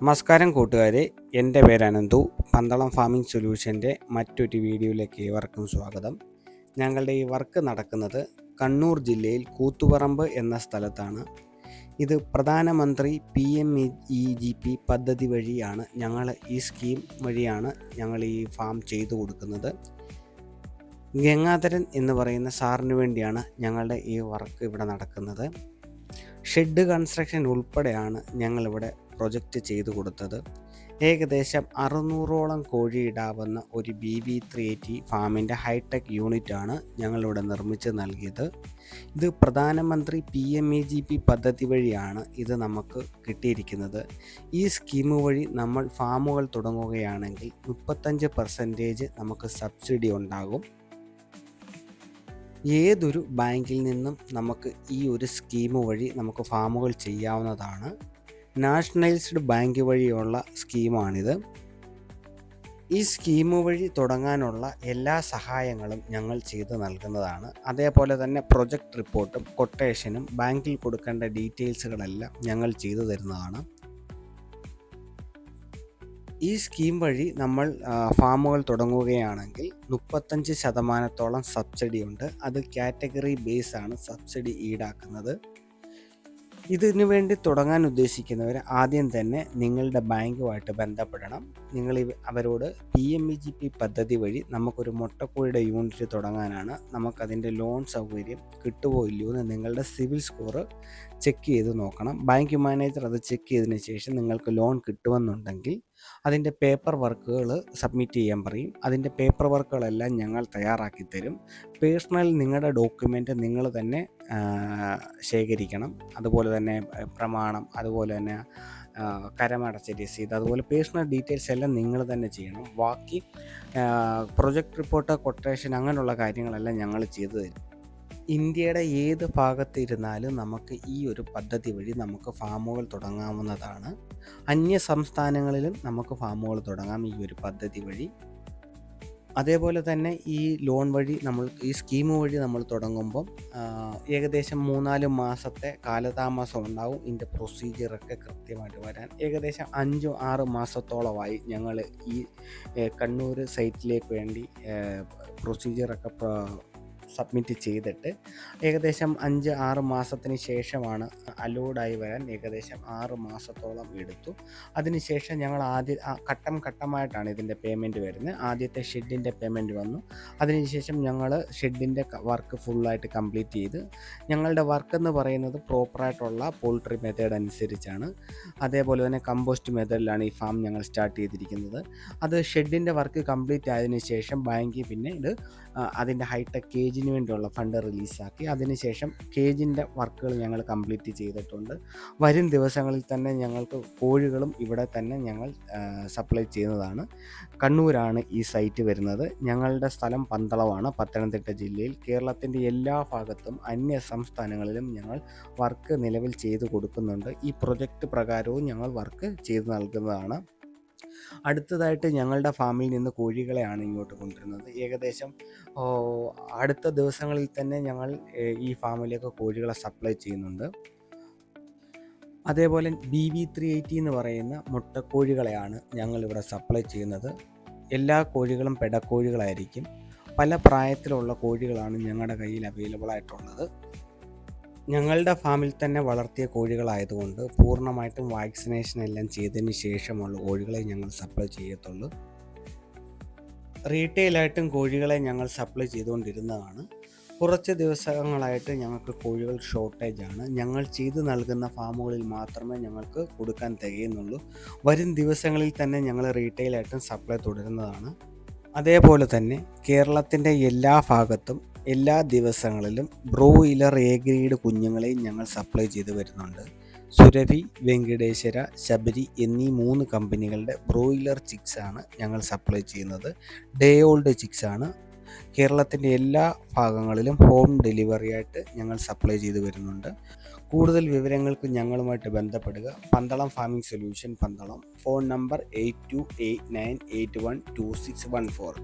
നമസ്കാരം കൂട്ടുകാരെ. എന്റെ പേര് അനന്തു. പന്തളം ഫാമിംഗ് സൊല്യൂഷന്റെ മറ്റൊരു വീഡിയോയിലേക്ക് ഏവർക്കും സ്വാഗതം. ഞങ്ങളുടെ ഈ വർക്ക് നടക്കുന്നത് കണ്ണൂർ ജില്ലയിൽ കൂത്തുപറമ്പ് എന്ന സ്ഥലത്താണ്. ഇത് പ്രധാനമന്ത്രി P M E G P പദ്ധതി വഴിയാണ് ഞങ്ങൾ ഈ സ്കീം വഴിയാണ് ഞങ്ങൾ ഈ ഫാം ചെയ്തു കൊടുക്കുന്നത്. ഗംഗാധരൻ എന്ന് പറയുന്ന സാറിന് വേണ്ടിയാണ് ഞങ്ങളുടെ ഈ വർക്ക് ഇവിടെ നടക്കുന്നത്. ഷെഡ് കൺസ്ട്രക്ഷൻ ഉൾപ്പെടെയാണ് ഞങ്ങളിവിടെ പ്രൊജക്റ്റ് ചെയ്തു കൊടുത്തത്. ഏകദേശം അറുന്നൂറോളം കോഴി ഇടാവുന്ന ഒരു ബി ബി ത്രീ എയ്റ്റി ഫാമിന്റെ ഹൈടെക് യൂണിറ്റാണ് ഞങ്ങളിവിടെ നിർമ്മിച്ച് നൽകിയത്. ഇത് പ്രധാനമന്ത്രി P M E G P പദ്ധതി വഴിയാണ് ഇത് നമുക്ക് കിട്ടിയിരിക്കുന്നത്. ഈ സ്കീം വഴി നമ്മൾ ഫാമുകൾ തുടങ്ങുകയാണെങ്കിൽ മുപ്പത്തഞ്ച് പെർസെന്റേജ് നമുക്ക് സബ്സിഡി ഉണ്ടാകും. ഏതൊരു ബാങ്കിൽ നിന്നും നമുക്ക് ഈ ഒരു സ്കീം വഴി നമുക്ക് ഫാമുകൾ ചെയ്യാവുന്നതാണ്. നാഷണലൈസ്ഡ് ബാങ്ക് വഴിയുള്ള സ്കീമാണിത്. ഈ സ്കീം വഴി തുടങ്ങാനുള്ള എല്ലാ സഹായങ്ങളും ഞങ്ങൾ ചെയ്തു നൽകുന്നതാണ്. അതേപോലെ തന്നെ പ്രൊജക്ട് റിപ്പോർട്ടും കൊട്ടേഷനും ബാങ്കിൽ കൊടുക്കേണ്ട ഡീറ്റെയിൽസുകളെല്ലാം ഞങ്ങൾ ചെയ്തു തരുന്നതാണ്. ഈ സ്കീം വഴി നമ്മൾ ഫാമുകൾ തുടങ്ങുകയാണെങ്കിൽ മുപ്പത്തഞ്ച് ശതമാനത്തോളം സബ്സിഡി ഉണ്ട്. അത് കാറ്റഗറി ബേസ് ആണ് സബ്സിഡി ഈടാക്കുന്നത്. ഇതിനു വേണ്ടി തുടങ്ങാൻ ഉദ്ദേശിക്കുന്നവർ ആദ്യം തന്നെ നിങ്ങളുടെ ബാങ്കുമായിട്ട് ബന്ധപ്പെടണം. നിങ്ങൾ അവരോട് P M E G P പദ്ധതി വഴി നമുക്കൊരു മുട്ടക്കോഴിയുടെ യൂണിറ്റ് തുടങ്ങാനാണ്. നമുക്കതിന്റെ ലോൺ സൗകര്യം കിട്ടുമോ ഇല്ലയോ എന്ന് നിങ്ങളുടെ സിവിൽ സ്കോർ ചെക്ക് ചെയ്ത് നോക്കണം. ബാങ്ക് മാനേജർ അത് ചെക്ക് ചെയ്തതിന് ശേഷം നിങ്ങൾക്ക് ലോൺ കിട്ടുമെന്നുണ്ടെങ്കിൽ അതിന്റെ പേപ്പർ വർക്കുകൾ സബ്മിറ്റ് ചെയ്യാൻ പറയും. അതിന്റെ പേപ്പർ വർക്കുകളെല്ലാം ഞങ്ങൾ തയ്യാറാക്കി തരും. പേഴ്സണൽ നിങ്ങളുടെ ഡോക്യുമെന്റ് നിങ്ങൾ തന്നെ ശേഖരിക്കണം. അതുപോലെ തന്നെ പ്രമാണം അതുപോലെ തന്നെ കരമടച്ച രസീത് അതുപോലെ പേഴ്സണൽ ഡീറ്റെയിൽസ് എല്ലാം നിങ്ങൾ തന്നെ ചെയ്യണം. ബാക്കി പ്രൊജക്ട് റിപ്പോർട്ട് കൊട്ടേഷൻ അങ്ങനെയുള്ള കാര്യങ്ങളെല്ലാം ഞങ്ങൾ ചെയ്തു തരും. ഇന്ത്യയുടെ ഏത് ഭാഗത്തിരുന്നാലും നമുക്ക് ഈ ഒരു പദ്ധതി വഴി നമുക്ക് ഫാമുകൾ തുടങ്ങാവുന്നതാണ്. അന്യ സംസ്ഥാനങ്ങളിലും നമുക്ക് ഫാമുകൾ തുടങ്ങാം ഈ ഒരു പദ്ധതി വഴി. അതേപോലെ തന്നെ ഈ ലോൺ വഴി നമ്മൾ ഈ സ്കീം വഴി നമ്മൾ തുടങ്ങുമ്പം ഏകദേശം മൂന്നാൽ മാസത്തെ കാലതാമസം ഉണ്ടാവും. ഇതിന്റെ പ്രൊസീജിയറൊക്കെ കൃത്യമായിട്ട് വരാൻ. ഏകദേശം അഞ്ചോ ആറ് മാസത്തോളമായി ഞങ്ങൾ ഈ കണ്ണൂർ സൈറ്റിലേക്ക് വേണ്ടി പ്രൊസീജിയറൊക്കെ സബ്മിറ്റ് ചെയ്തിട്ട് ഏകദേശം അഞ്ച് ആറ് മാസത്തിന് ശേഷമാണ് അലോഡായി വരാൻ ഏകദേശം ആറ് മാസത്തോളം എടുത്തു. അതിനുശേഷം ഞങ്ങൾ ആദ്യ ഘട്ടം ഘട്ടമായിട്ടാണ് ഇതിന്റെ പേയ്മെന്റ് വരുന്നത്. ആദ്യത്തെ ഷെഡിന്റെ പേയ്മെന്റ് വന്നു. അതിനുശേഷം ഞങ്ങൾ ഷെഡിന്റെ വർക്ക് ഫുള്ളായിട്ട് കംപ്ലീറ്റ് ചെയ്ത് ഞങ്ങളുടെ വർക്ക് എന്ന് പറയുന്നത് പ്രോപ്പറായിട്ടുള്ള പോൾട്രി മെത്തേഡ് അനുസരിച്ചാണ്. അതേപോലെ തന്നെ കമ്പോസ്റ്റ് മെത്തേഡിലാണ് ഈ ഫാം ഞങ്ങൾ സ്റ്റാർട്ട് ചെയ്തിരിക്കുന്നത്. അത് ഷെഡിന്റെ വർക്ക് കംപ്ലീറ്റ് ആയതിനു ശേഷം ബാങ്കിൽ പിന്നെ ഇത് അതിന്റെ ഹൈടെക് കേജിന് വേണ്ടിയുള്ള ഫണ്ട് റിലീസാക്കി. അതിനുശേഷം കേജിന്റെ വർക്കുകൾ ഞങ്ങൾ കംപ്ലീറ്റ് ചെയ്തിട്ടുണ്ട്. വരും ദിവസങ്ങളിൽ തന്നെ ഞങ്ങൾക്ക് കോഴികളും ഇവിടെ തന്നെ ഞങ്ങൾ സപ്ലൈ ചെയ്യുന്നതാണ്. കണ്ണൂരാണ് ഈ സൈറ്റ് വരുന്നത്. ഞങ്ങളുടെ സ്ഥലം പന്തളമാണ് പത്തനംതിട്ട ജില്ലയിൽ. കേരളത്തിന്റെ എല്ലാ ഭാഗത്തും അന്യ സംസ്ഥാനങ്ങളിലും ഞങ്ങൾ വർക്ക് നിലവിൽ ചെയ്തു കൊടുക്കുന്നുണ്ട്. ഈ പ്രൊജക്റ്റ് പ്രകാരവും ഞങ്ങൾ വർക്ക് ചെയ്തു നൽകുന്നതാണ്. അടുത്തതായിട്ട് ഞങ്ങളുടെ ഫാമിൽ നിന്ന് കോഴികളെയാണ് ഇങ്ങോട്ട് കൊണ്ടുവരുന്നത്. ഏകദേശം അടുത്ത ദിവസങ്ങളിൽ തന്നെ ഞങ്ങൾ ഈ ഫാമിലേക്ക് കോഴികളെ സപ്ലൈ ചെയ്യുന്നുണ്ട്. അതേപോലെ ബി വി ത്രീ എയ്റ്റി എന്ന് പറയുന്ന മുട്ടക്കോഴികളെയാണ് ഞങ്ങളിവിടെ സപ്ലൈ ചെയ്യുന്നത്. എല്ലാ കോഴികളും പെടക്കോഴികളായിരിക്കും. പല പ്രായത്തിലുള്ള കോഴികളാണ് ഞങ്ങളുടെ കയ്യിൽ അവൈലബിൾ ആയിട്ടുള്ളത് ഞങ്ങളുടെ ഫാമിൽ തന്നെ വളർത്തിയ കോഴികളായതുകൊണ്ട് പൂർണമായിട്ടും വാക്സിനേഷൻ എല്ലാം ചെയ്തതിന് ശേഷമുള്ള കോഴികളെ ഞങ്ങൾ സപ്ലൈ ചെയ്യത്തുള്ളൂ. റീറ്റെയിലായിട്ടും കോഴികളെ ഞങ്ങൾ സപ്ലൈ ചെയ്തുകൊണ്ടിരുന്നതാണ്. കുറച്ച് ദിവസങ്ങളായിട്ട് ഞങ്ങൾക്ക് കോഴികൾ ഷോർട്ടേജ് ആണ് ഞങ്ങൾ ചെയ്തു നൽകുന്ന ഫാമുകളിൽ മാത്രമേ ഞങ്ങൾക്ക് കൊടുക്കാൻ തികയുന്നുള്ളൂ. വരും ദിവസങ്ങളിൽ തന്നെ ഞങ്ങൾ റീറ്റെയിലായിട്ടും സപ്ലൈ തുടരുന്നതാണ്. അതേപോലെ തന്നെ കേരളത്തിന്റെ എല്ലാ ഭാഗത്തും എല്ലാ ദിവസങ്ങളിലും ബ്രോയിലർ എ ഗ്രേഡ് കുഞ്ഞുങ്ങളെയും ഞങ്ങൾ സപ്ലൈ ചെയ്തു വരുന്നുണ്ട്. സുരഭി വെങ്കടേശ്വര ശബരി എന്നീ മൂന്ന് കമ്പനികളുടെ ബ്രോയിലർ ചിക്സ് ആണ് ഞങ്ങൾ സപ്ലൈ ചെയ്യുന്നത്. ഡേ ഓൾഡ് ചിക്സ് ആണ് കേരളത്തിന്റെ എല്ലാ ഭാഗങ്ങളിലും ഹോം ഡെലിവറി ആയിട്ട് ഞങ്ങൾ സപ്ലൈ ചെയ്തു വരുന്നുണ്ട്. കൂടുതൽ വിവരങ്ങൾക്ക് ഞങ്ങളുമായിട്ട് ബന്ധപ്പെടുക. Pandalam farming solution Pandalam. Phone number eight two eight nine eight one two six one four.